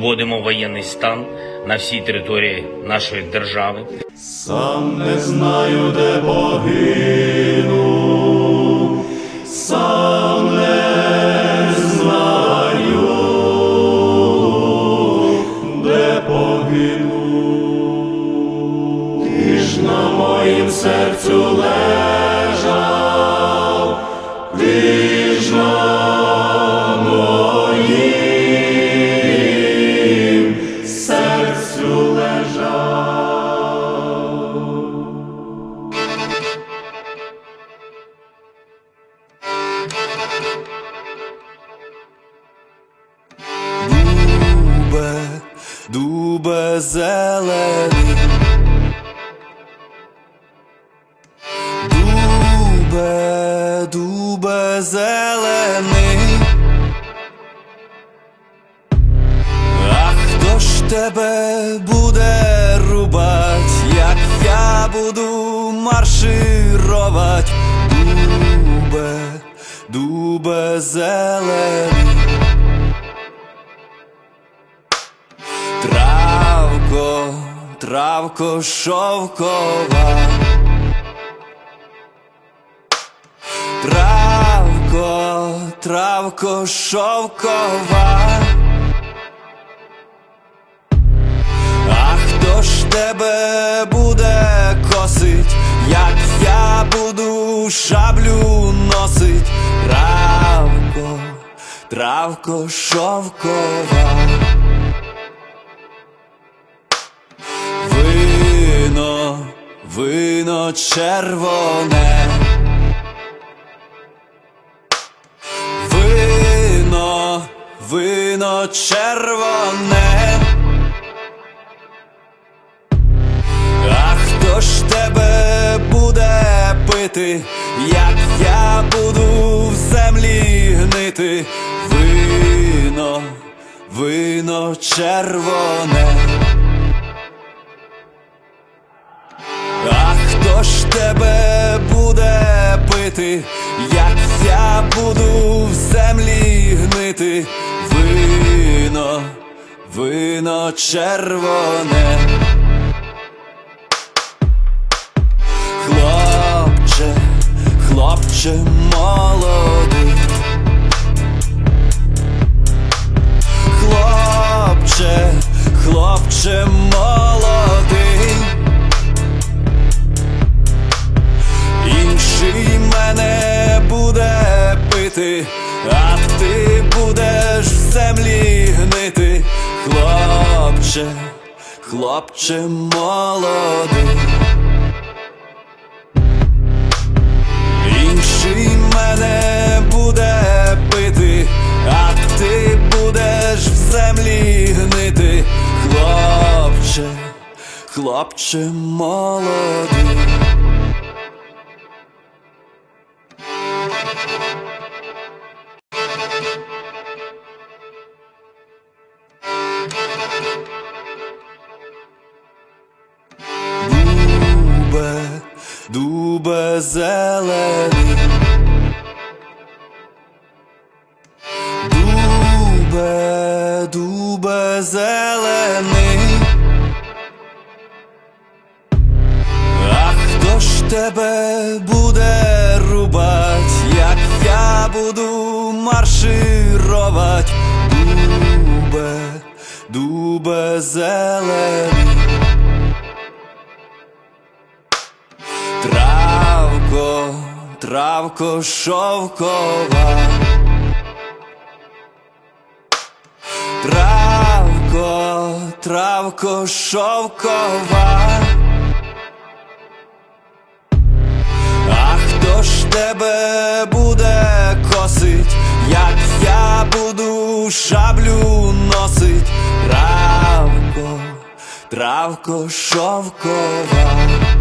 Вводимо воєнний стан на всій території нашої держави. Сам не знаю, де погину, сам не знаю, де погину. Ти ж на моїм серцю лежав, зелений. Дубе, дубе зелений. А хто ж тебе буде рубать, як я буду марширувати? Дубе, дубе зелений. Травко, шовкова. Травко, травко шовкова. А хто ж тебе буде косить, як я буду шаблю носить? Травко, травко шовкова. Червоне. Вино, вино червоне. А хто ж тебе буде пити, як я буду в землі гнити? Вино, вино червоне. Хто ж тебе буде пити, як я буду в землі гнити? Вино, вино червоне. Хлопче, хлопче молодий. Хлопче, хлопче молодий. Інший мене буде пити, а ти будеш в землі гнити, хлопче, хлопче молодий. Дубе, дубе зелений. Дубе, дубе зелений. А хто ж тебе буде рубать, як я буду марширувати? Дубе, дубе зелений. Травко шовкова. Травко, травко шовкова. А хто ж тебе буде косить, як я буду шаблю носить? Травко, травко шовкова.